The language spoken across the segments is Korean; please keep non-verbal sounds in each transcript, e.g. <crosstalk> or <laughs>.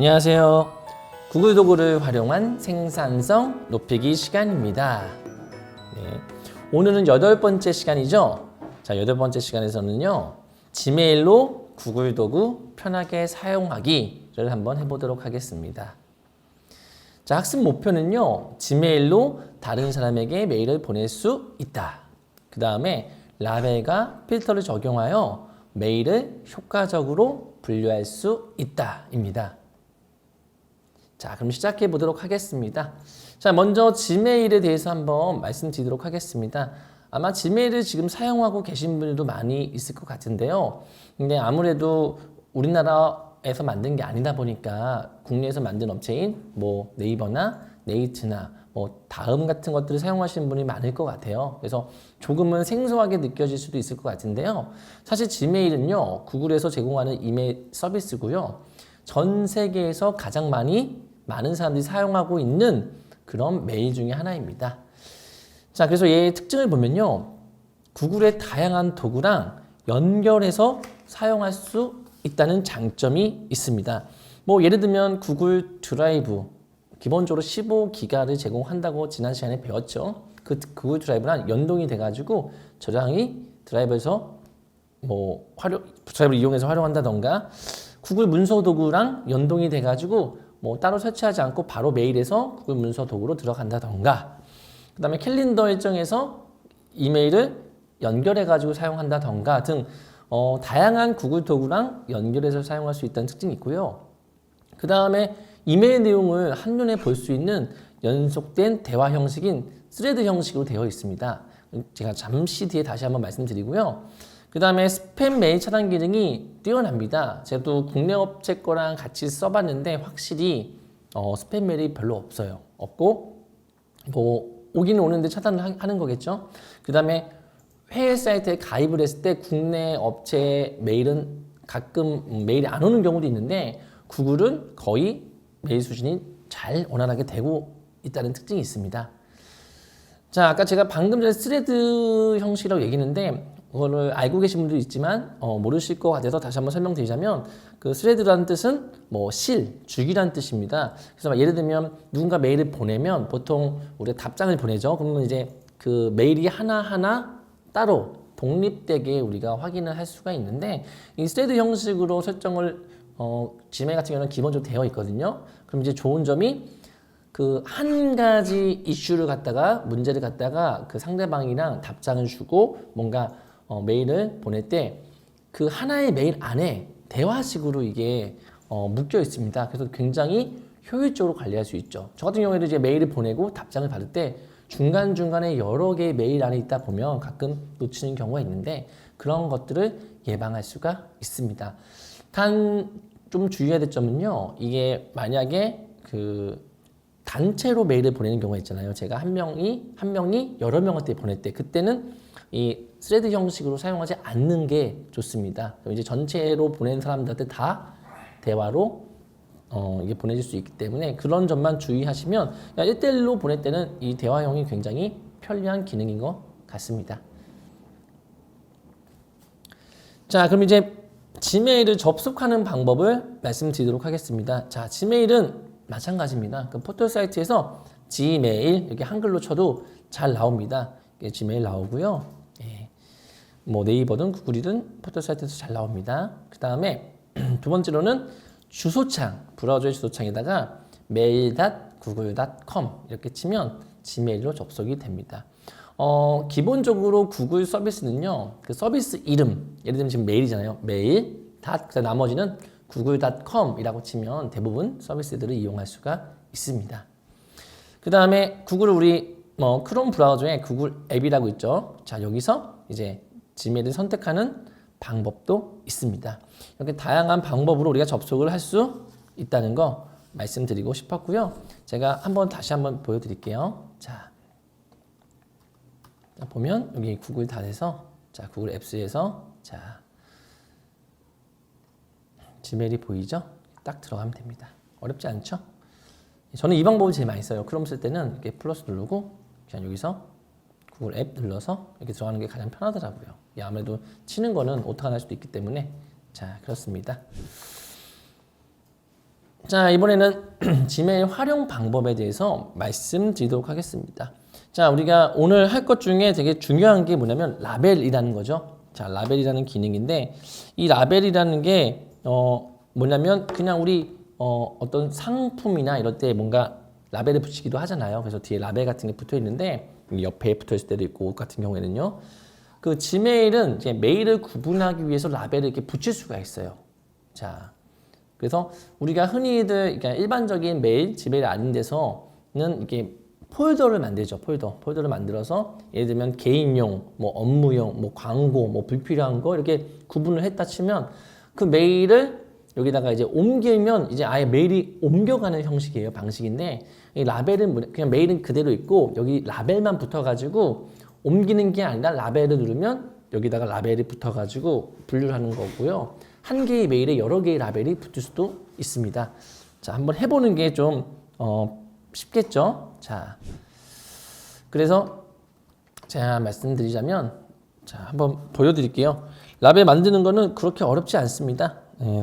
안녕하세요. 구글 도구를 활용한 생산성 높이기 시간입니다. 네. 오늘은 여덟 번째 시간이죠. 자, 여덟 번째 시간에서는요. 지메일로 구글 도구 편하게 사용하기를 한번 해보도록 하겠습니다. 자, 학습 목표는요. 지메일로 다른 사람에게 메일을 보낼 수 있다. 그 다음에 라벨과 필터를 적용하여 메일을 효과적으로 분류할 수 있다입니다. 자, 그럼 시작해 보도록 하겠습니다. 자, 먼저 지메일에 대해서 한번 말씀드리도록 하겠습니다. 아마 지메일을 지금 사용하고 계신 분들도 많이 있을 것 같은데요. 근데 아무래도 우리나라에서 만든 게 아니다 보니까 국내에서 만든 업체인 뭐 네이버나 네이트나 뭐 다음 같은 것들을 사용하시는 분이 많을 것 같아요. 그래서 조금은 생소하게 느껴질 수도 있을 것 같은데요. 사실 지메일은요, 구글에서 제공하는 이메일 서비스고요. 전 세계에서 가장 많이 많은 사람들이 사용하고 있는 그런 메일 중에 하나입니다. 자, 그래서 얘의 특징을 보면요. 구글의 다양한 도구랑 연결해서 사용할 수 있다는 장점이 있습니다. 뭐 예를 들면 구글 드라이브 기본적으로 15기가를 제공한다고 지난 시간에 배웠죠. 그 구글 드라이브랑 연동이 돼가지고 저장이 드라이브에서 뭐 활용 드라이브를 이용해서 활용한다던가 구글 문서 도구랑 연동이 돼가지고 뭐 따로 설치하지 않고 바로 메일에서 구글 문서 도구로 들어간다던가 그 다음에 캘린더 일정에서 이메일을 연결해가지고 사용한다던가 등 어, 다양한 구글 도구랑 연결해서 사용할 수 있다는 특징이 있고요. 그 다음에 이메일 내용을 한눈에 볼 수 있는 연속된 대화 형식인 스레드 형식으로 되어 있습니다. 제가 잠시 뒤에 다시 한번 말씀드리고요. 그 다음에 스팸 메일 차단 기능이 뛰어납니다. 또 국내 업체 거랑 같이 써봤는데 확실히 어, 스팸 메일이 별로 없어요. 없고 뭐 오기는 오는데 차단을 하- 하는 거겠죠. 그 다음에 해외 사이트에 가입을 했을 때 국내 업체 메일은 가끔 메일이 안 오는 경우도 있는데 구글은 거의 메일 수준이 잘 원활하게 되고 있다는 특징이 있습니다. 자, 아까 제가 방금 전에 스레드 형식이라고 얘기했는데 그거를 알고 계신 분도 있지만 어, 모르실 것 같아서 다시 한번 설명드리자면 그 스레드라는 뜻은 뭐 실, 주기라는 뜻입니다. 그래서 막 예를 들면 누군가 메일을 보내면 보통 우리가 답장을 보내죠. 그러면 이제 그 메일이 하나하나 따로 독립되게 우리가 확인을 할 수가 있는데 이 스레드 형식으로 설정을 어, 지메일 같은 경우는 기본적으로 되어 있거든요. 그럼 이제 좋은 점이 그한 가지 이슈를 갖다가 문제를 갖다가 그 상대방이랑 답장을 주고 뭔가 어, 메일을 보낼 때 그 하나의 메일 안에 대화식으로 이게 어, 묶여 있습니다. 그래서 굉장히 효율적으로 관리할 수 있죠. 저 같은 경우에도 이제 메일을 보내고 답장을 받을 때 중간 중간에 여러 개의 메일 안에 있다 보면 가끔 놓치는 경우가 있는데 그런 것들을 예방할 수가 있습니다. 단 좀 주의해야 될 점은요. 이게 만약에 그 단체로 메일을 보내는 경우가 있잖아요. 제가 한 명이 한 명이 여러 명한테 보낼 때 그때는 이 스레드 형식으로 사용하지 않는 게 좋습니다. 이제 전체로 보낸 사람들한테 다 대화로 어, 이게 보내질 수 있기 때문에 그런 점만 주의하시면 1대1로 보낼 때는 이 대화형이 굉장히 편리한 기능인 것 같습니다. 자, 그럼 이제 지메일을 접속하는 방법을 말씀드리도록 하겠습니다. 자, 지메일은 마찬가지입니다. 그 포털 사이트에서 지메일 이렇게 한글로 쳐도 잘 나옵니다. 지메일 나오고요. 예. 뭐 네이버든 구글이든 포털 사이트에서 잘 나옵니다. 그 다음에 <clears throat> 두 번째로는 주소창 브라우저의 주소창에다가 mail.google.com 이렇게 치면 지메일로 접속이 됩니다. 어, 기본적으로 구글 서비스는요, 그 서비스 이름, 예를 들면 지금 메일이잖아요. 메일, 닷, 그 나머지는 google.com이라고 치면 대부분 서비스들을 이용할 수가 있습니다. 그 다음에 구글 우리 뭐 크롬 브라우저에 구글 앱이라고 있죠. 자, 여기서 이제 지메일을 선택하는 방법도 있습니다. 이렇게 다양한 방법으로 우리가 접속을 할 수 있다는 거 말씀드리고 싶었고요. 제가 한번 다시 한번 보여드릴게요. 자, 자, 보면 여기 구글 닷에서 자 구글 앱스에서 자 지메일이 보이죠? 딱 들어가면 됩니다. 어렵지 않죠? 저는 이 방법을 제일 많이 써요. 크롬 쓸 때는 이렇게 플러스 누르고 그냥 여기서 구글 앱 눌러서 이렇게 들어가는 게 가장 편하더라고요. 이 아무래도 치는 거는 오타가 날 수도 있기 때문에 자 그렇습니다. 자, 이번에는 <clears throat> 지메일 활용 방법에 대해서 말씀드리도록 하겠습니다. 자, 우리가 오늘 할 것 중에 되게 중요한 게 뭐냐면 라벨이라는 거죠. 자, 라벨이라는 기능인데 이 라벨이라는 게 어, 뭐냐면 그냥 우리 어, 어떤 상품이나 이럴 때 뭔가 라벨을 붙이기도 하잖아요. 그래서 뒤에 라벨 같은 게 붙어 있는데 옆에 붙어 있을 때도 있고 옷 같은 경우에는요. 그 지메일은 이제 메일을 구분하기 위해서 라벨을 이렇게 붙일 수가 있어요. 자, 그래서 우리가 흔히들 그러니까 일반적인 메일, 지메일 아닌 데서는 이게 폴더를 만들죠. 폴더. 폴더를 만들어서 예를 들면 개인용, 뭐 업무용, 뭐 광고, 뭐 불필요한 거 이렇게 구분을 했다 치면 그 메일을 여기다가 이제 옮기면 이제 아예 메일이 옮겨가는 형식이에요. 방식인데 이 라벨은 뭐- 그냥 메일은 그대로 있고 여기 라벨만 붙어가지고 옮기는 게 아니라 라벨을 누르면 여기다가 라벨이 붙어가지고 분류를 하는 거고요. 한 개의 메일에 여러 개의 라벨이 붙을 수도 있습니다. 자, 한번 해보는 게좀 어, 쉽겠죠? 자, 그래서 제가 말씀드리자면 자, 한번 보여드릴게요. 라벨 만드는 거는 그렇게 어렵지 않습니다. 예.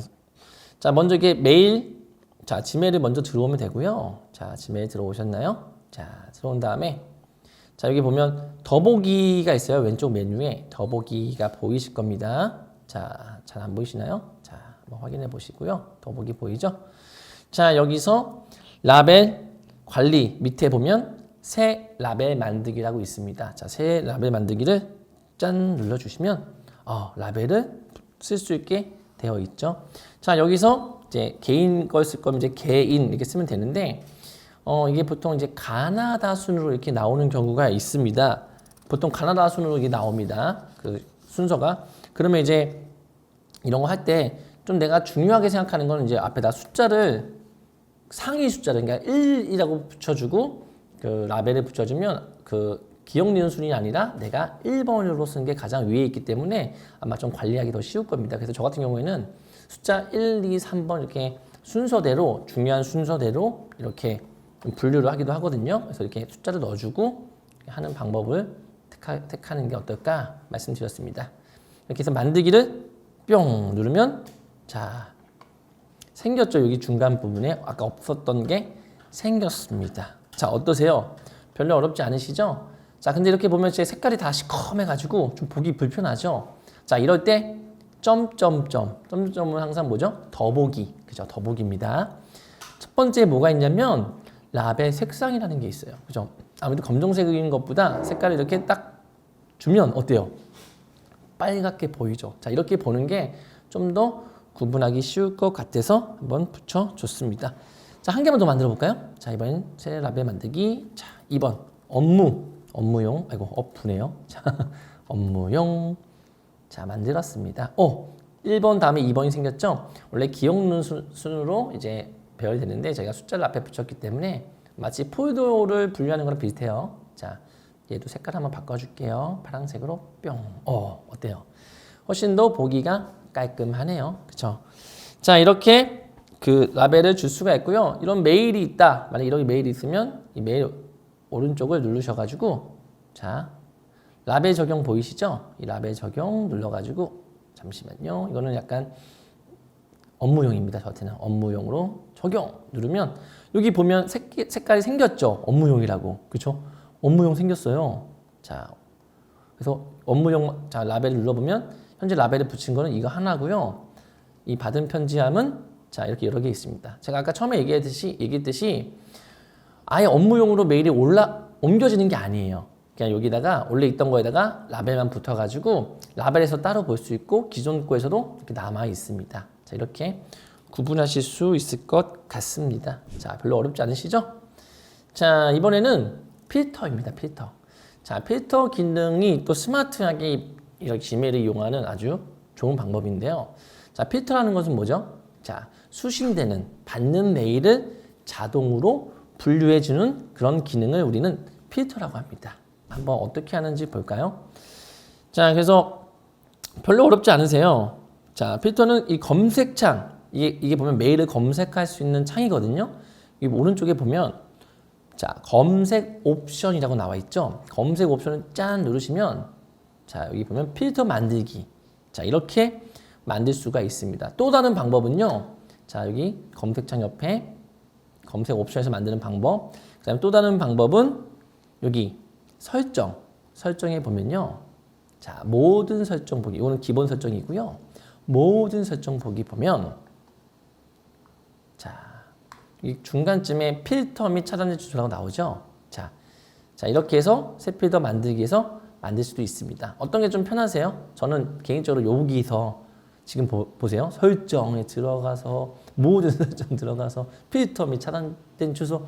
자, 먼저 이게 메일, 자, 지메일을 먼저 들어오면 되고요. 자, 지메일 들어오셨나요? 자, 들어온 다음에 자, 여기 보면 더보기가 있어요. 왼쪽 메뉴에 더보기가 보이실 겁니다. 자, 잘 안 보이시나요? 자, 한번 확인해 보시고요. 더보기 보이죠? 자, 여기서 라벨 관리 밑에 보면 새 라벨 만들기라고 있습니다. 자, 새 라벨 만들기를 짠 눌러주시면 어, 라벨을 쓸 수 있게 되어 있죠. 자, 여기서 이제 개인 걸 쓸 거면 이제 개인 이렇게 쓰면 되는데 어, 이게 보통 이제 가나다 순으로 이렇게 나오는 경우가 있습니다. 보통 가나다 순으로 이게 나옵니다. 그 순서가. 그러면 이제 이런 거 할 때 좀 내가 중요하게 생각하는 거는 이제 앞에다 숫자를 상위 숫자를 그러니까 1이라고 붙여주고 그 라벨을 붙여주면 그 기억 니은 순이 아니라 내가 1번으로 쓴 게 가장 위에 있기 때문에 아마 좀 관리하기 더 쉬울 겁니다. 그래서 저 같은 경우에는 숫자 1, 2, 3번 이렇게 순서대로 중요한 순서대로 이렇게 좀 분류를 하기도 하거든요. 그래서 이렇게 숫자를 넣어주고 하는 방법을 택하, 택하 는 게 어떨까 말씀드렸습니다. 이렇게 해서 만들기를 뿅 누르면 자 생겼죠. 여기 중간 부분에 아까 없었던 게 생겼습니다. 자 어떠세요? 별로 어렵지 않으시죠? 자 근데 이렇게 보면 제 색깔이 다 시커매가지고 좀 보기 불편하죠? 자 이럴 때 점점점 점점은 항상 뭐죠? 더보기 그죠? 더보기입니다. 첫 번째 뭐가 있냐면 라벨 색상이라는 게 있어요. 그죠? 아무래도 검정색인 것보다 색깔을 이렇게 딱 주면 어때요? 빨갛게 보이죠. 자, 이렇게 보는 게 좀 더 구분하기 쉬울 것 같아서 한번 붙여줬습니다. 자, 한 개만 더 만들어 볼까요? 자, 이번엔 새 라벨 만들기. 자, 2번. 업무. 업무용. 아이고, 어프네요. 자, <laughs> 업무용. 자, 만들었습니다. 오! 1번 다음에 2번이 생겼죠? 원래 기억눈 순- 순으로 이제 배열이 되는데 저희가 숫자를 앞에 붙였기 때문에 마치 폴더를 분류하는 거랑 비슷해요. 자, 얘도 색깔 한번 바꿔줄게요. 파란색으로 뿅. 어, 어때요? 훨씬 더 보기가 깔끔하네요. 그쵸? 자, 이렇게 그 라벨을 줄 수가 있고요. 이런 메일이 있다. 만약 이런 메일이 있으면 이 메일 오른쪽을 누르셔가지고 자, 라벨 적용 보이시죠? 이 라벨 적용 눌러가지고 잠시만요. 이거는 약간 업무용입니다. 저한테는 업무용으로 적용 누르면 여기 보면 색, 색깔이 생겼죠. 업무용이라고 그렇죠? 업무용 생겼어요. 자, 그래서 업무용 자 라벨을 눌러 보면 현재 라벨을 붙인 거는 이거 하나고요. 이 받은 편지함은 자 이렇게 여러 개 있습니다. 제가 아까 처음에 얘기했듯이 얘기했듯이 아예 업무용으로 메일이 올라 옮겨지는 게 아니에요. 그냥 여기다가 원래 있던 거에다가 라벨만 붙어가지고 라벨에서 따로 볼 수 있고 기존 거에서도 이렇게 남아 있습니다. 자 이렇게 구분하실 수 있을 것 같습니다. 자 별로 어렵지 않으시죠? 자 이번에는 필터입니다. 필터. 자 필터 기능이 또 스마트하게 이렇게 지메일을 이용하는 아주 좋은 방법인데요. 자 필터라는 것은 뭐죠? 자 수신되는 받는 메일을 자동으로 분류해 주는 그런 기능을 우리는 필터라고 합니다. 한번 어떻게 하는지 볼까요? 자, 그래서 별로 어렵지 않으세요. 자, 필터는 이 검색창, 이게, 이게 보면 메일을 검색할 수 있는 창이거든요. 이 오른쪽에 보면 자, 검색 옵션이라고 나와 있죠. 검색 옵션을 짠 누르시면 자, 여기 보면 필터 만들기. 자, 이렇게 만들 수가 있습니다. 또 다른 방법은요. 자, 여기 검색창 옆에 검색 옵션에서 만드는 방법. 그다음에 또 다른 방법은 여기 설정. 설정에 보면요. 자, 모든 설정 보기. 이거는 기본 설정이고요. 모든 설정 보기 보면 자, 이 중간쯤에 필터 및 차단제 주소라고 나오죠. 자, 자 이렇게 해서 새 필터 만들기에서 만들 수도 있습니다. 어떤 게 좀 편하세요? 저는 개인적으로 여기서 지금 보, 보세요. 설정에 들어가서 모든 <laughs> 설정 들어가서 필터 및 차단된 주소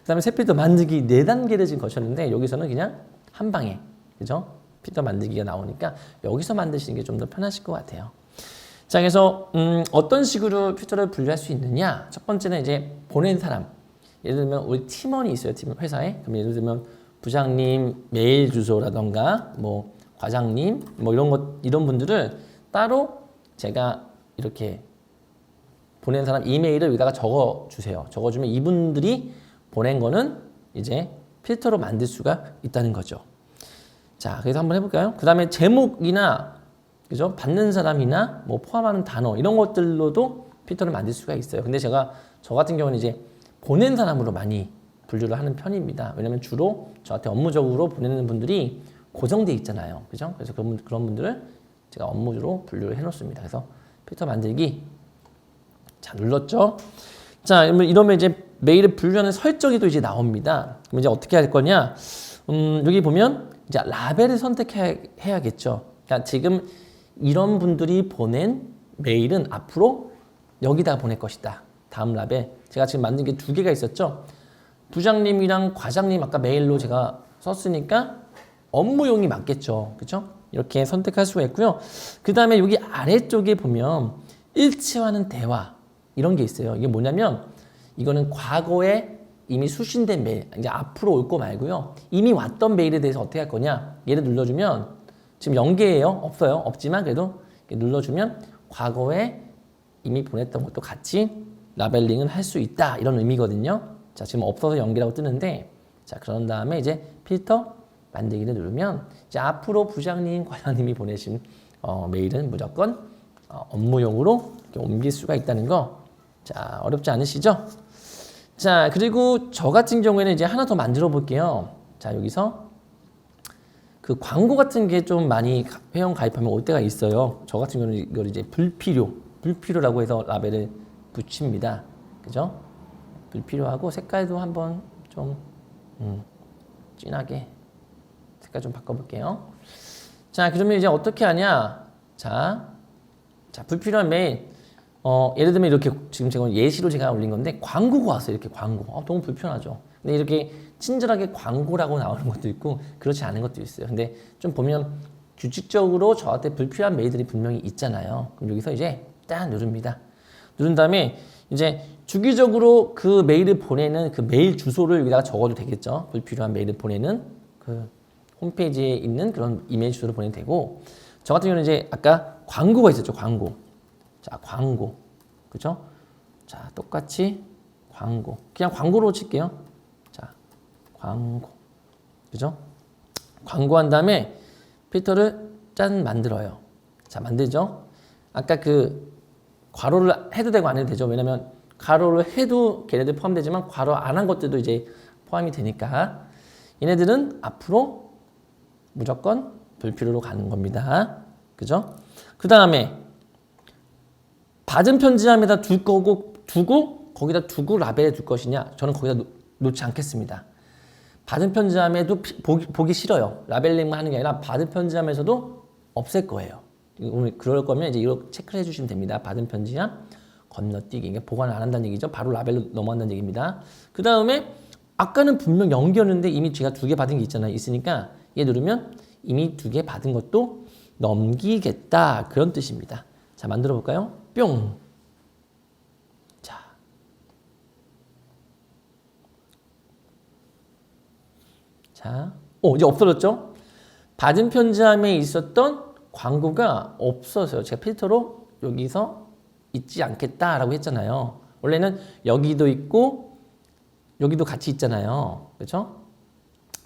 그다음에 새 필터 만들기 네 단계를 지금 거쳤는데 여기서는 그냥 한 방에 그죠? 필터 만들기가 나오니까 여기서 만드시는 게 좀 더 편하실 것 같아요. 자, 그래서 음, 어떤 식으로 필터를 분류할 수 있느냐? 첫 번째는 이제 보낸 사람. 예를 들면 우리 팀원이 있어요, 팀 회사에. 그럼 예를 들면 부장님 메일 주소라던가 뭐 과장님 뭐 이런 것 이런 분들을 따로 제가 이렇게 보낸 사람 이메일을 여기다가 적어 주세요. 적어 주면 이분들이 보낸 거는 이제 필터로 만들 수가 있다는 거죠. 자, 그래서 한번 해볼까요? 그 다음에 제목이나 그죠? 받는 사람이나 뭐 포함하는 단어 이런 것들로도 필터를 만들 수가 있어요. 근데 제가 저 같은 경우는 이제 보낸 사람으로 많이 분류를 하는 편입니다. 왜냐면 주로 저한테 업무적으로 보내는 분들이 고정돼 있잖아요. 그죠? 그래서 그런, 분- 그런 분들을 제가 업무로 분류를 해 놓습니다. 그래서 필터 만들기 자, 눌렀죠? 자, 이러면 이러면 이제 메일을 분류하는 설정이 또 이제 나옵니다. 그럼 이제 어떻게 할 거냐? 음, 여기 보면 이제 라벨을 선택해야겠죠. 그러니까 지금 이런 분들이 보낸 메일은 앞으로 여기다 보낼 것이다. 다음 라벨. 제가 지금 만든 게 두 개가 있었죠. 부장님이랑 과장님 아까 메일로 제가 썼으니까 업무용이 맞겠죠. 그렇죠? 이렇게 선택할 수가 있고요. 그 다음에 여기 아래쪽에 보면 일치하는 대화 이런 게 있어요. 이게 뭐냐면 이거는 과거에 이미 수신된 메일, 이제 앞으로 올 거 말고요. 이미 왔던 메일에 대해서 어떻게 할 거냐? 얘를 눌러주면 지금 연계예요? 없어요? 없지만 그래도 눌러주면 과거에 이미 보냈던 것도 같이 라벨링을 할 수 있다 이런 의미거든요. 자 지금 없어서 연계라고 뜨는데 자 그런 다음에 이제 필터 만들기를 누르면 이제 앞으로 부장님, 과장님이 보내신 어, 메일은 무조건 어, 업무용으로 옮길 수가 있다는 거. 자 어렵지 않으시죠? 자 그리고 저 같은 경우에는 이제 하나 더 만들어 볼게요. 자 여기서 그 광고 같은 게 좀 많이 가- 회원 가입하면 올 때가 있어요. 저 같은 경우는 이걸 이제 불필요, 불필요라고 해서 라벨을 붙입니다. 그죠? 불필요하고 색깔도 한번 좀 음, 진하게 색깔 좀 바꿔볼게요. 자, 그러면 이제 어떻게 하냐? 자, 자 불필요한 메일. 어, 예를 들면 이렇게 지금 제가 예시로 제가 올린 건데 광고가 왔어요. 이렇게 광고. 어, 너무 불편하죠. 근데 이렇게 친절하게 광고라고 나오는 것도 있고 그렇지 않은 것도 있어요. 근데 좀 보면 규칙적으로 저한테 불필요한 메일들이 분명히 있잖아요. 그럼 여기서 이제 딱 누릅니다. 누른 다음에 이제 주기적으로 그 메일을 보내는 그 메일 주소를 여기다가 적어도 되겠죠. 불필요한 메일을 보내는 그 홈페이지에 있는 그런 이메일 주소를 보내도 되고 저 같은 경우는 이제 아까 광고가 있었죠. 광고. 자, 광고. 그죠? 자, 똑같이 광고. 그냥 광고로 칠게요. 자, 광고. 그죠? 광고한 다음에 필터를 짠 만들어요. 자, 만들죠? 아까 그 괄호를 해도 되고 안 해도 되죠. 왜냐면 괄호를 해도 걔네들 포함되지만 괄호 안 한 것들도 이제 포함이 되니까 얘네들은 앞으로 무조건 불필요로 가는 겁니다. 그죠? 그 다음에 받은 편지함에다 둘 거고 두고 거기다 두고 라벨에 둘 것이냐? 저는 거기다 놓, 놓지 않겠습니다. 받은 편지함에도 피- 보기, 보기 싫어요. 라벨링만 하는 게 아니라 받은 편지함에서도 없앨 거예요. 그럴 거면 이제 이거 체크를 해주시면 됩니다. 받은 편지함 건너뛰기 이게 보관 안 한다는 얘기죠. 바로 라벨로 넘어간다는 얘기입니다. 그 다음에 아까는 분명 연기였는데 이미 제가 두 개 받은 게 있잖아요. 있으니까 얘 누르면 이미 두 개 받은 것도 넘기겠다 그런 뜻입니다. 자 만들어 볼까요? 뿅. 자. 자, 오 이제 없어졌죠? 받은 편지함에 있었던 광고가 없어서요. 제가 필터로 여기서 있지 않겠다라고 했잖아요. 원래는 여기도 있고 여기도 같이 있잖아요. 그렇죠?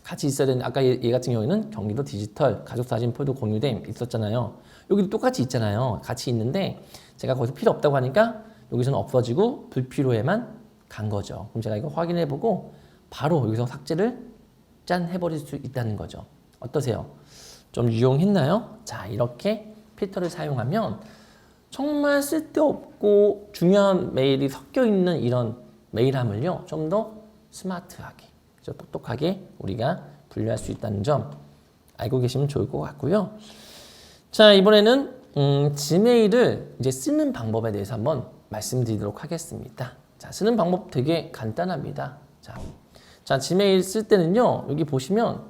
같이 있어야 되는 아까 얘, 얘 같은 경우에는 경기도 디지털 가족 사진 폴더 공유됨 있었잖아요. 여기도 똑같이 있잖아요. 같이 있는데 제가 거기서 필요 없다고 하니까 여기서는 없어지고 불필요에만 간 거죠. 그럼 제가 이거 확인해 보고 바로 여기서 삭제를 짠 해버릴 수 있다는 거죠. 어떠세요? 좀 유용했나요? 자, 이렇게 필터를 사용하면 정말 쓸데없고 중요한 메일이 섞여 있는 이런 메일함을요, 좀 더 스마트하게? 똑똑하게 우리가 분류할 수 있다는 점 알고 계시면 좋을 것 같고요. 자, 이번에는 음, 지메일을 이제 쓰는 방법에 대해서 한번 말씀드리도록 하겠습니다. 자, 쓰는 방법 되게 간단합니다. 자, 자, 지메일 쓸 때는요, 여기 보시면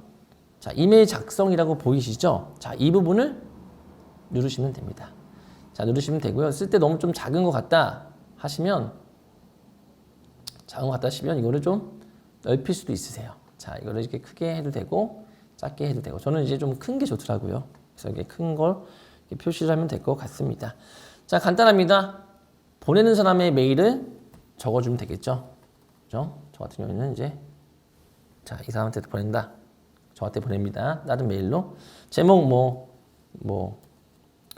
자, 이메일 작성이라고 보이시죠? 자, 이 부분을 누르시면 됩니다. 자, 누르시면 되고요. 쓸 때 너무 좀 작은 것 같다 하시면 작은 것 같다 하시면 이거를 좀 넓힐 수도 있으세요. 자, 이거를 이렇게 크게 해도 되고 작게 해도 되고 저는 이제 좀 큰 게 좋더라고요. 그래서 이게 큰 걸 표시를 하면 될 것 같습니다. 자, 간단합니다. 보내는 사람의 메일을 적어주면 되겠죠. 그죠? 저 같은 경우에는 이제 자, 이 사람한테 보낸다. 저한테 보냅니다. 다른 메일로 제목 뭐 뭐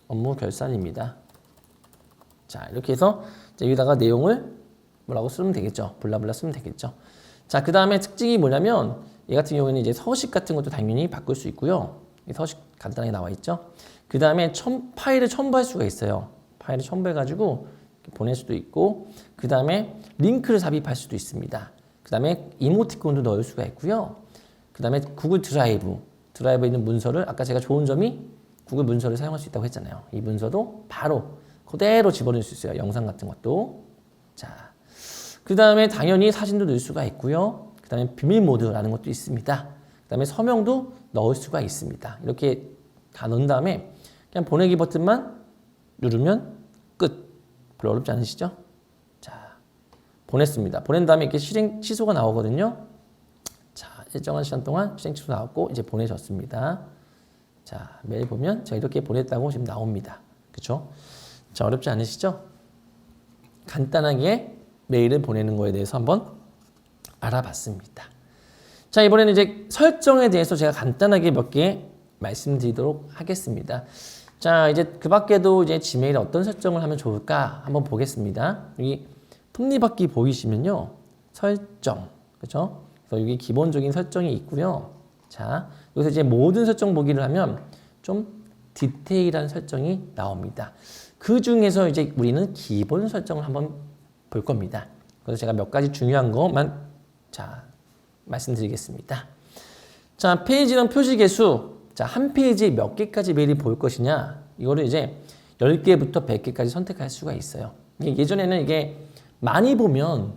업무 결산입니다. 자, 이렇게 해서 여기다가 내용을 뭐라고 쓰면 되겠죠. 블라블라 쓰면 되겠죠. 자, 그 다음에 특징이 뭐냐면 얘 같은 경우에는 이제 서식 같은 것도 당연히 바꿀 수 있고요. 이 서식 간단하게 나와 있죠. 그 다음에 첨, 파일을 첨부할 수가 있어요. 파일을 첨부해가지고 보낼 수도 있고, 그 다음에 링크를 삽입할 수도 있습니다. 그 다음에 이모티콘도 넣을 수가 있고요. 그 다음에 구글 드라이브, 드라이브에 있는 문서를 아까 제가 좋은 점이 구글 문서를 사용할 수 있다고 했잖아요. 이 문서도 바로 그대로 집어넣을 수 있어요. 영상 같은 것도. 자, 그 다음에 당연히 사진도 넣을 수가 있고요. 그 다음에 비밀 모드라는 것도 있습니다. 그 다음에 서명도 넣을 수가 있습니다. 이렇게 다 넣은 다음에 그냥 보내기 버튼만 누르면 끝. 별로 어렵지 않으시죠? 자, 보냈습니다. 보낸 다음에 이렇게 실행 취소가 나오거든요. 자, 일정한 시간 동안 실행 취소 나왔고 이제 보내졌습니다. 자, 메일 보면 제가 이렇게 보냈다고 지금 나옵니다. 그렇죠? 자, 어렵지 않으시죠? 간단하게 메일을 보내는 거에 대해서 한번 알아봤습니다. 자, 이번에는 이제 설정에 대해서 제가 간단하게 몇 개 말씀드리도록 하겠습니다. 자, 이제 그 밖에도 이제 지메일에 어떤 설정을 하면 좋을까 한번 보겠습니다. 여기 톱니바퀴 보이시면요. 설정. 그죠? 그래서 여기 기본적인 설정이 있고요. 자, 여기서 이제 모든 설정 보기를 하면 좀 디테일한 설정이 나옵니다. 그 중에서 이제 우리는 기본 설정을 한번 볼 겁니다. 그래서 제가 몇 가지 중요한 것만 자 말씀드리겠습니다. 자 페이지랑 표시 개수 자 한 페이지에 몇 개까지 메일이 보일 것이냐 이거를 이제 10개부터 100개까지 선택할 수가 있어요. 예전에는 이게 많이 보면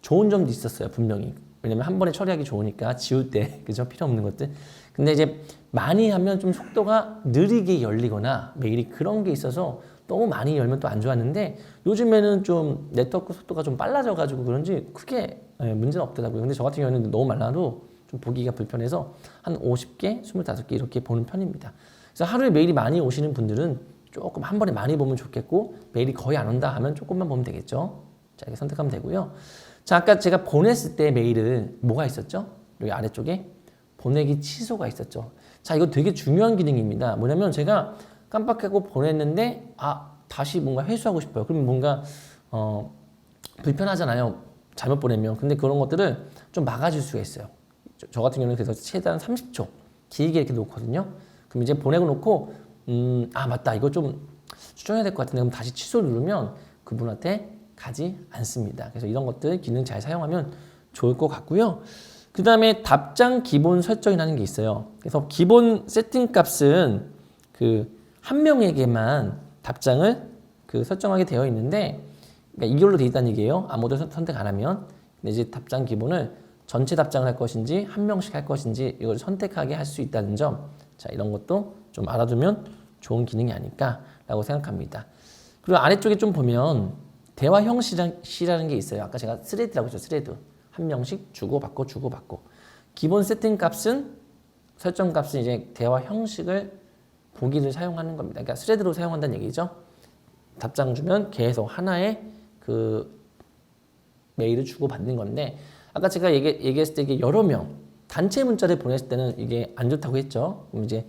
좋은 점도 있었어요 분명히 왜냐면 한 번에 처리하기 좋으니까 지울 때 <laughs> 그죠 필요 없는 것들 근데 이제 많이 하면 좀 속도가 느리게 열리거나 메일이 그런 게 있어서 너무 많이 열면 또 안 좋았는데 요즘에는 좀 네트워크 속도가 좀 빨라져가지고 그런지 크게 예, 문제는 없더라고요. 근데 저 같은 경우는 너무 많아도 좀 보기가 불편해서 한 50개, 25개 이렇게 보는 편입니다. 그래서 하루에 메일이 많이 오시는 분들은 조금 한 번에 많이 보면 좋겠고 메일이 거의 안 온다 하면 조금만 보면 되겠죠. 자, 이렇게 선택하면 되고요. 자, 아까 제가 보냈을 때 메일은 뭐가 있었죠? 여기 아래쪽에 보내기 취소가 있었죠. 자, 이거 되게 중요한 기능입니다. 뭐냐면 제가 깜빡하고 보냈는데 아 다시 뭔가 회수하고 싶어요. 그러면 뭔가 어, 불편하잖아요. 잘못 보내면. 근데 그런 것들을 좀 막아줄 수가 있어요. 저, 저 같은 경우는 그래서 최대한 30초 길게 이렇게 놓거든요. 그럼 이제 보내고 놓고 음, 아 맞다 이거 좀 수정해야 될 것 같은데 그럼 다시 취소 누르면 그분한테 가지 않습니다. 그래서 이런 것들 기능 잘 사용하면 좋을 것 같고요. 그 다음에 답장 기본 설정이라는 게 있어요. 그래서 기본 세팅 값은 그 한 명에게만 답장을 그 설정하게 되어 있는데 그러니까 이걸로 되어 있다는 얘기예요. 아무도 선택 안 하면 근데 이제 답장 기본을 전체 답장을 할 것인지 한 명씩 할 것인지 이걸 선택하게 할 수 있다는 점. 자 이런 것도 좀 알아두면 좋은 기능이 아닐까라고 생각합니다. 그리고 아래쪽에 좀 보면 대화 형식이라는 게 있어요. 아까 제가 스레드라고 했죠. 스레드. 한 명씩 주고받고 주고받고. 기본 세팅 값은 설정 값은 이제 대화 형식을 보기를 사용하는 겁니다. 그러니까 스레드로 사용한다는 얘기죠. 답장 주면 계속 하나의 그 메일을 주고받는 건데 아까 제가 얘기, 얘기했을 때 이게 여러 명 단체 문자를 보냈을 때는 이게 안 좋다고 했죠. 그럼 이제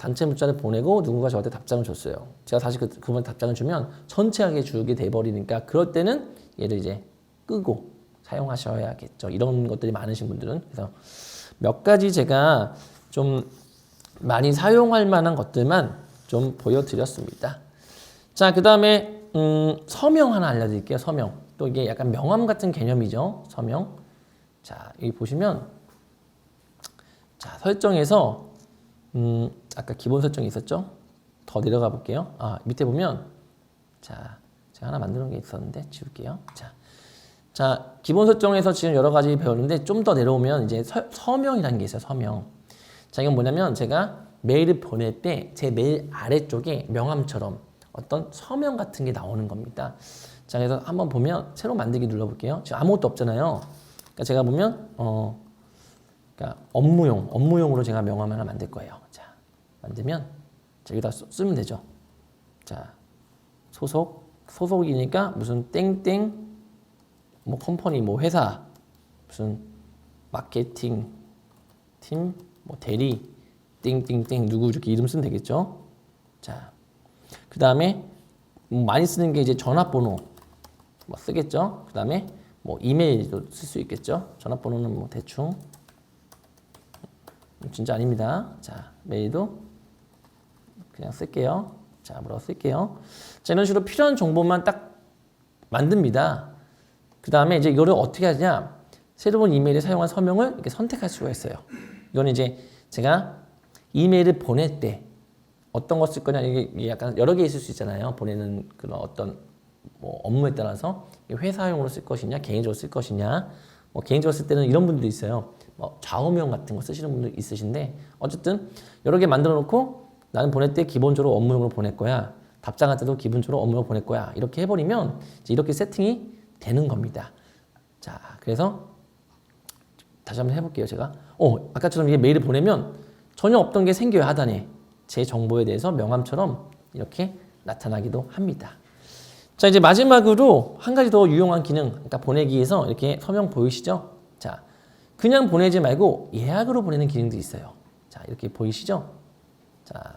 단체 문자를 보내고 누군가 저한테 답장을 줬어요. 제가 다시 그, 그분 답장을 주면 천천하게 주게 돼버리니까 그럴 때는 얘를 이제 끄고 사용하셔야겠죠. 이런 것들이 많으신 분들은 그래서 몇 가지 제가 좀 많이 사용할 만한 것들만 좀 보여드렸습니다. 자, 그 다음에 음, 서명 하나 알려드릴게요. 서명. 또 이게 약간 명함 같은 개념이죠. 서명. 자, 여기 보시면 자 설정에서 음, 아까 기본 설정이 있었죠? 더 내려가 볼게요. 아, 밑에 보면 자, 제가 하나 만들어 놓은 게 있었는데 지울게요. 자, 자 기본 설정에서 지금 여러 가지 배웠는데 좀 더 내려오면 이제 서, 서명이라는 게 있어요. 서명. 자, 이건 뭐냐면 제가 메일을 보낼 때 제 메일 아래쪽에 명함처럼 어떤 서명 같은 게 나오는 겁니다. 자, 그래서 한번 보면 새로 만들기 눌러 볼게요. 지금 아무것도 없잖아요. 그러니까 제가 보면 어, 그러니까 업무용, 업무용으로 제가 명함 하나 만들 거예요. 자, 만들면 자, 여기다 쓰, 쓰면 되죠. 자, 소속, 소속이니까 무슨 땡땡 뭐 컴퍼니, 뭐 회사, 무슨 마케팅 팀, 뭐 대리, 땡땡땡 누구 이렇게 이름 쓰면 되겠죠. 자, 그 다음에 많이 쓰는 게 이제 전화번호 뭐 쓰겠죠. 그 다음에 뭐 이메일도 쓸 수 있겠죠. 전화번호는 뭐 대충 진짜 아닙니다. 자, 메일도 그냥 쓸게요. 자, 뭐라고 쓸게요. 자, 이런 식으로 필요한 정보만 딱 만듭니다. 그 다음에 이제 이거를 어떻게 하냐. 새로운 이메일에 사용한 서명을 이렇게 선택할 수가 있어요. 이거는 이제 제가 이메일을 보낼 때 어떤 거쓸 거냐 이게 약간 여러 개 있을 수 있잖아요. 보내는 그런 어떤 뭐 업무에 따라서 회사용으로 쓸 것이냐 개인적으로 쓸 것이냐 뭐 개인적으로 쓸 때는 이런 분들도 있어요. 뭐 좌우명 같은 거 쓰시는 분들 있으신데 어쨌든 여러 개 만들어 놓고 나는 보낼 때 기본적으로 업무용으로 보낼 거야. 답장할 때도 기본적으로 업무용으로 보낼 거야. 이렇게 해버리면 이렇게 세팅이 되는 겁니다. 자, 그래서 다시 한번 해볼게요. 제가 어 아까처럼 이게 메일을 보내면 전혀 없던 게 생겨요 하단에 제 정보에 대해서 명함처럼 이렇게 나타나기도 합니다. 자 이제 마지막으로 한 가지 더 유용한 기능, 그러니까 보내기에서 이렇게 서명 보이시죠? 자 그냥 보내지 말고 예약으로 보내는 기능도 있어요. 자 이렇게 보이시죠? 자,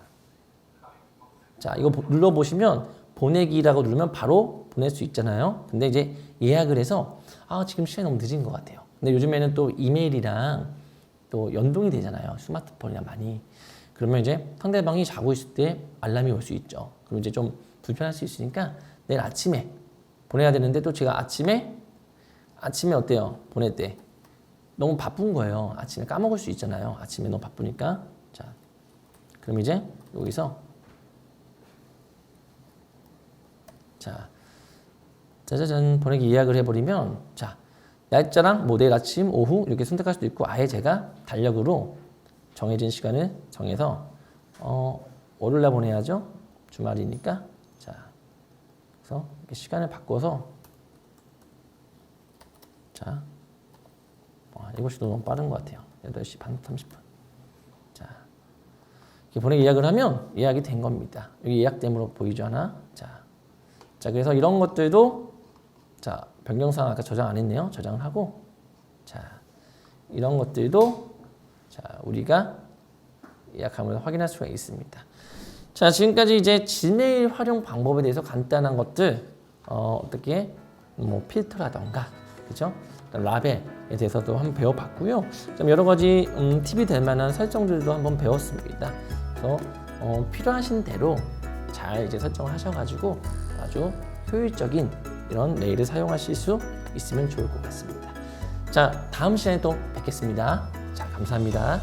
자 이거 보- 눌러 보시면 보내기라고 누르면 바로 보낼 수 있잖아요. 근데 이제 예약을 해서 아 지금 시간이 너무 늦은 것 같아요. 근데 요즘에는 또 이메일이랑 또 연동이 되잖아요. 스마트폰이랑 많이. 그러면 이제 상대방이 자고 있을 때 알람이 올 수 있죠. 그럼 이제 좀 불편할 수 있으니까 내일 아침에 보내야 되는데 또 제가 아침에 아침에 어때요? 보낼 때 너무 바쁜 거예요. 아침에 까먹을 수 있잖아요. 아침에 너무 바쁘니까. 자, 그럼 이제 여기서 자, 짜자잔 보내기 예약을 해버리면 자 날짜랑 뭐 내일 아침, 오후 이렇게 선택할 수도 있고 아예 제가 달력으로 정해진 시간을 정해서 어 월요일날 보내야죠. 주말이니까 자 그래서 이렇게 시간을 바꿔서 자 와, 7시도 너무 빠른 것 같아요. 8시 반 30분. 보내기 예약을 하면 예약이 된 겁니다. 여기 예약됨으로 보이죠 하나? 자, 자 그래서 이런 것들도 자 변경사항 아까 저장 안 했네요. 저장을 하고 자 이런 것들도 자 우리가 예약함을 확인할 수가 있습니다. 자 지금까지 이제 지메일 활용 방법에 대해서 간단한 것들 어, 어떻게 뭐 필터라던가 그죠? 라벨에 대해서도 한번 배워봤고요. 좀 여러 가지 음, 팁이 될 만한 설정들도 한번 배웠습니다. 그래서 어, 필요하신 대로 잘 이제 설정하셔가지고 아주 효율적인 이런 메일을 사용하실 수 있으면 좋을 것 같습니다. 자, 다음 시간에 또 뵙겠습니다. 자, 감사합니다.